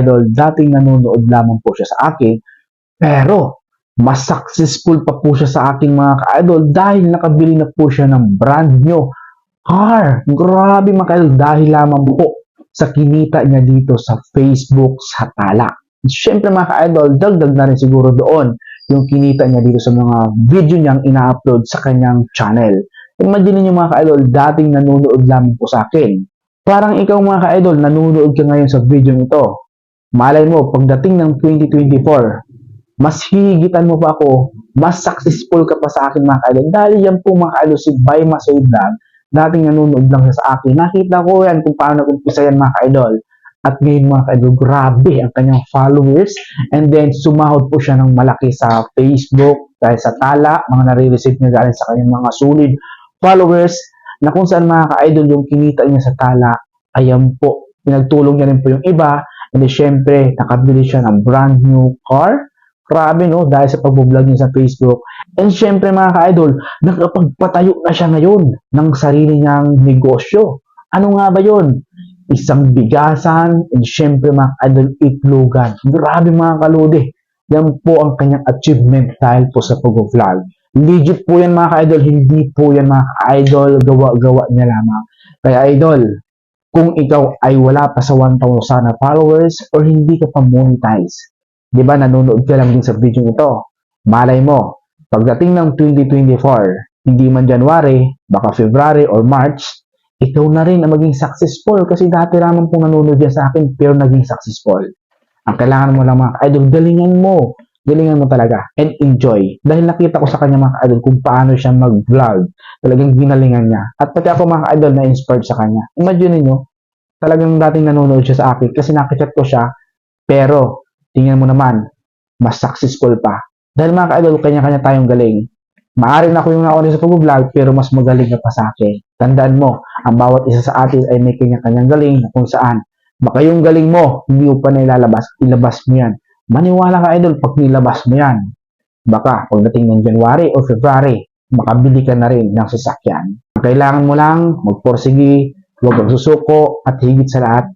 idol, dating nanonood lamang po siya sa akin, pero mas successful pa po siya sa aking mga ka-idol dahil nakabili na po siya ng brand new car. Grabe mga ka-idol dahil lamang po sa kinita niya dito sa Facebook sa tala. Siyempre mga ka-idol, dagdag na rin siguro doon yung kinita niya dito sa mga video niyang ina-upload sa kanyang channel. Imagine niyo mga ka-idol, dating nanonood lamang po sa akin. Parang ikaw mga ka-idol, nanonood ka ngayon sa video nito. Malay mo, pagdating ng 2024, mas higitan mo pa ako, mas successful ka pa sa akin mga ka-idol. Dahil yan po mga ka-idol, si Bay Masoy Vlog, dating nanonood lang sa akin. Nakita ko yan kung paano nag-umpisa yan mga ka-idol. At ngayon mga ka-idol, grabe ang kanyang followers. And then, sumahod po siya ng malaki sa Facebook dahil sa tala, mga nare-receive niya galing sa kanyang mga solid followers na kung saan mga ka-idol yung kinita niya sa tala, ayan po, pinagtulong niya rin po yung iba. And then, syempre, nakabili siya ng brand new car. Grabe no, dahil sa pag-vlog niya sa Facebook. And syempre mga ka-idol, nakapagpatayo na siya ngayon ng sarili niyang negosyo. Ano nga ba yon? Isang bigasan, and syempre mga ka-idol, itlogan. Grabe mga kaludi. Yan po ang kanyang achievement dahil po sa pag-vlog. Legit po yan mga ka-idol, hindi po yan mga ka-idol, gawa-gawa niya lamang. Kaya idol, kung ikaw ay wala pa sa 1,000 na followers or hindi ka pa monetize, di ba nanonood ka lang din sa video ito, malay mo, pagdating ng 2024, hindi man January, baka February or March, ikaw na rin ang maging successful kasi dati lamang pong nanonood yan sa akin pero naging successful. Ang kailangan mo lang mga idol, galingan mo. Galingan mo talaga and enjoy. Dahil nakita ko sa kanya mga idol kung paano siya mag-vlog. Talagang ginalingan niya. At pati ako mga idol na inspired sa kanya. Imagine niyo, talagang dating nanonood siya sa akin kasi nakichat ko siya pero tingnan mo naman, mas successful pa. Dahil mga ka-idol, kanya-kanya tayong galing. Maaari na ako yung nauna sa pag-vlog pero mas magaling ka pa sa akin. Tandaan mo, ang bawat isa sa atin ay may kanya-kanyang galing na kung saan baka yung galing mo, hindi mo pa na ilalabas, ilabas mo yan. Maniwala ka idol pag nilabas mo yan. Baka pagdating ng January o February, makabili ka na rin ng sasakyan. Ang kailangan mo lang, magporsigi, huwag kang susuko, at higit sa lahat,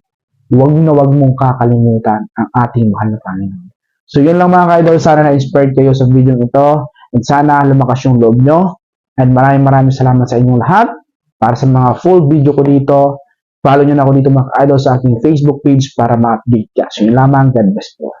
huwag na huwag mong kakalimutan ang ating mahal na Panginoon. So yun lang mga ka-idol, sana na-inspired kayo sa video ito at sana lumakas yung loob nyo. And maraming maraming salamat sa inyong lahat. Para sa mga full video ko dito, follow nyo na ako dito mga ka-idol sa aking Facebook page para ma-update ka. So yun lamang, God bless po.